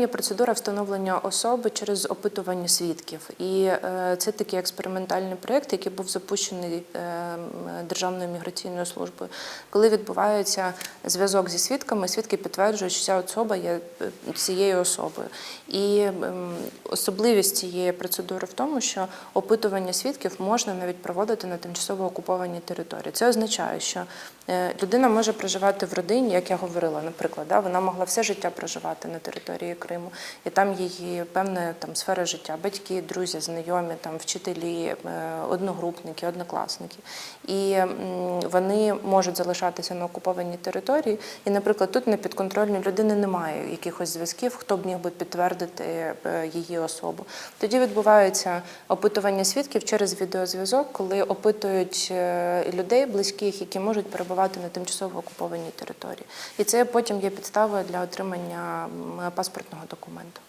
Є процедура встановлення особи через опитування свідків, і е, це такий експериментальний проєкт, який був запущений е, Державною міграційною службою. Коли відбувається зв'язок зі свідками, свідки підтверджують, що ця особа є е, цією особою. І особливість цієї процедури в тому, що опитування свідків можна навіть проводити на тимчасово окупованій території. Це означає, що людина може проживати в родині, як я говорила, наприклад, вона могла все життя проживати на території Криму, і там її певна там сфера життя, батьки, друзі, знайомі, там вчителі, е, одногрупники, однокласники. І вони можуть залишатися на окупованій території. І, наприклад, тут на підконтрольній людини немає якихось зв'язків, хто б міг би підтвердити е, її особу. Тоді відбувається опитування свідків через відеозв'язок, коли опитують е, людей близьких, які можуть перебувати на тимчасово окупованій території. І це потім є підставою для отримання паспортного документу.